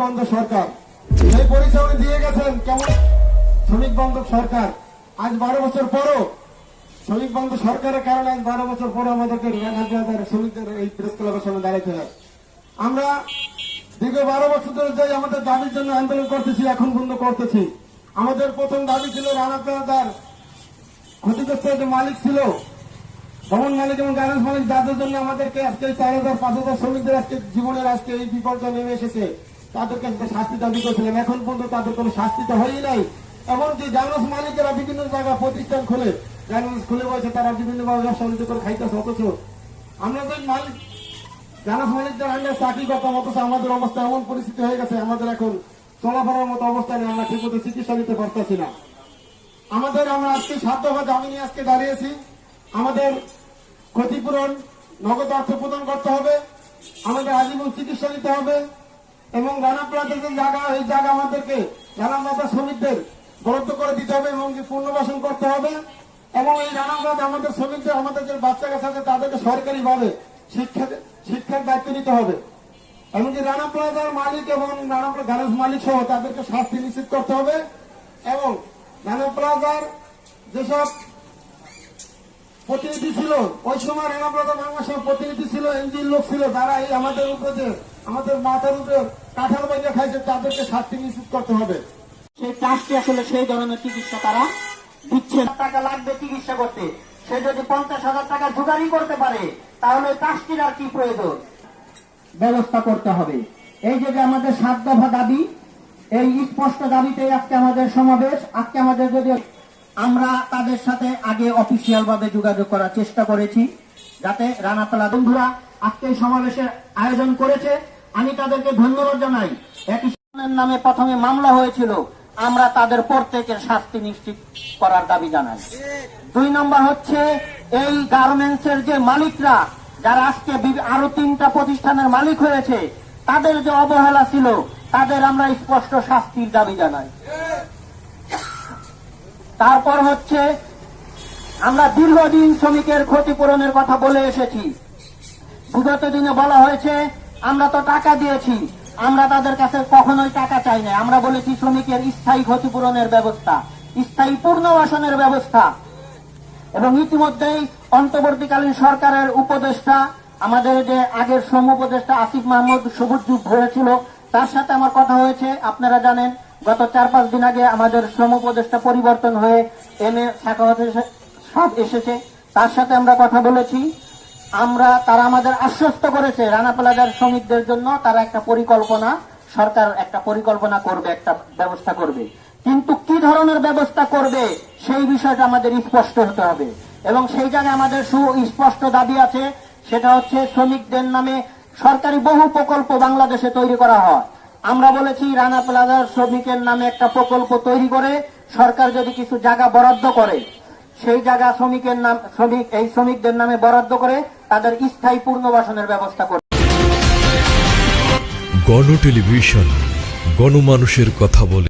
বান্ধব সরকার। সেই পরিচয় উনি দিয়ে গেছেন কেমন? শ্রমিক বান্ধব সরকার। আজ বারো বছর পরও শ্রমিক বান্ধব সরকারের কারণে আজ বারো বছর পরে আমাদেরকে রাজনীতি শ্রমিকদের এই প্রেস ক্লাবের সামনে দাঁড়াইতে হয়। আমরা দীর্ঘ বারো বছর ধরে যে আমাদের দাবির জন্য আন্দোলন করতেছি, এখন পর্যন্ত করতেছি। আমাদের প্রথম দাবি ছিল রানা প্লাজার ক্ষতিগ্রস্ত যে মালিক ছিল, ভবন মালিক এবং গার্মেন্টস মালিক, যাদের জন্য আমাদেরকে আজকে চার হাজার পাঁচ হাজার শ্রমিকদের আজকে জীবনের আজকে এই বিপর্যয় নেমে এসেছে। তাদেরকে একটা শাস্তি দাবি করেছিলেন এখন পর্যন্ত তাদের কোনো শাস্তি তো হয়ই নাই। এমনকি গার্মেন্টস মালিকেরা বিভিন্ন জায়গায় প্রতিষ্ঠান খুলে গার্মেন্টস খুলে বসে তারা বিভিন্ন ব্যবসা বাণিজ্য করে খাইতেছে অথচ। আমরা যে মালিক গার্মেন্টস মালিকদের আন্ডার চাকরি করতাম, অথচ আমাদের অবস্থা এমন পরিস্থিতি হয়ে গেছে, আমাদের এখন চলাফেরার মতো অবস্থা নেই, আমরা ঠিক মতো চিকিৎসা নিতে পারতেছি না। আমাদের আমরা আজকে সাধ্যভাবে দাবি নিয়ে আজকে দাঁড়িয়েছি। আমাদের ক্ষতিপূরণ, নগদ অর্থ প্রদান করতে হবে। আমাদের আজীবন চিকিৎসা নিতে হবে। এবং রানা প্লাজার যে জায়গা, এই জায়গা আমাদেরকে রানা প্লাজা শ্রমিকদের বরাদ্দ করে দিতে হবে এবং পুনর্বাসন করতে হবে। এবং এই রানা প্লাজা আমাদের শ্রমিকদের, আমাদের যে বাচ্চা কাছে আছে, তাদেরকে সরকারিভাবে শিক্ষা, শিক্ষার দায়িত্ব নিতে হবে। এমনকি রানা প্লাজার মালিক এবং রানা গ্যারেজ মালিক সহ তাদেরকে শাস্তি নিশ্চিত করতে হবে। এবং রানা প্লাজার যেসব প্রতিনিধি ছিল। ওই সময় প্লাজা বাংলাদেশের প্রতিনিধি ছিল এনজির লোক ছিল যারা এই আমাদের উপরে আমাদের মাথার উপরে কাঁঠাল বাইজা খাইছে তাদেরকে শাস্তি নিশ্চিত করতে হবে। সেই ট্রাস্টে আসলে সেই ধরনের চিকিৎসা তারা দিচ্ছে। টাকা লাগবে চিকিৎসা করতে। সে যদি পঞ্চাশ হাজার টাকা জোগাড়ি করতে পারে তাহলে ট্রাস্টির আর কি প্রয়োজন? ব্যবস্থা করতে হবে। এই যে আমাদের সাত দফা দাবি এই স্পষ্ট দাবিতে আজকে আমাদের সমাবেশ আজকে আমাদের যদি আমরা তাদের সাথে আগে অফিসিয়াল ভাবে যোগাযোগ করার চেষ্টা করেছি, যাতে রানাতলা বন্ধুরা আজকে সমাবেশের আয়োজন করেছে। আমি তাদেরকে ধন্যবাদ জানাই। একই নামে প্রথমে মামলা হয়েছিল। আমরা তাদের প্রত্যেকের শাস্তি নিশ্চিত করার দাবি জানাই। দুই নম্বর হচ্ছে, এই গার্মেন্টস এর যে মালিকরা, যারা আজকে আরও তিনটা প্রতিষ্ঠানের মালিক হয়েছে, তাদের যে অবহেলা ছিল, তাদের আমরা স্পষ্ট শাস্তির দাবি জানাই। তারপর হচ্ছে, আমরা দীর্ঘদিন শ্রমিকের ক্ষতিপূরণের কথা বলে এসেছি। বিগত দিনে বলা হয়েছে, আমরা তো টাকা দিয়েছি, আমরা তাদের কাছে কখনোই টাকা চাই না আমরা বলেছি শ্রমিকের স্থায়ী ক্ষতিপূরণের ব্যবস্থা, স্থায়ী পূর্ণবাসনের ব্যবস্থা। এবং ইতিমধ্যেই অন্তর্বর্তীকালীন সরকারের উপদেষ্টা, আমাদের যে আগের শ্রম উপদেষ্টা আসিফ মাহমুদ সবুজ যুগ হয়েছিল তার সাথে আমার কথা হয়েছে, আপনারা জানেন। গত চার পাঁচ দিন আগে আমাদের শ্রম উপদেষ্টা পরিবর্তন হয়ে এম এ সব এসেছে। তার সাথে আমরা কথা বলেছি। আমরা, তারা আমাদের আশ্বস্ত করেছে রানা প্লাজার শ্রমিকদের জন্য তারা একটা পরিকল্পনা, সরকার একটা পরিকল্পনা করবে, একটা ব্যবস্থা করবে। কিন্তু কি ধরনের ব্যবস্থা করবে, সেই বিষয়টা আমাদের স্পষ্ট হতে হবে। এবং সেই জায়গায় আমাদের সুস্পষ্ট দাবি আছে, সেটা হচ্ছে শ্রমিকদের নামে সরকারি বহু প্রকল্প বাংলাদেশে তৈরি করা হয়। আমরা বলেছি রানা প্লাজার শ্রমিকের নামে একটা প্রকল্প তৈরি করে সরকার যদি কিছু জায়গা বরাদ্দ করে, সেই জায়গা শ্রমিকের নাম, শ্রমিক, এই শ্রমিকদের নামে বরাদ্দ করে তাদের স্থায়ী পুনর্বাসনের ব্যবস্থা করে গণ টেলিভিশন, গণমানুষের কথা বলে।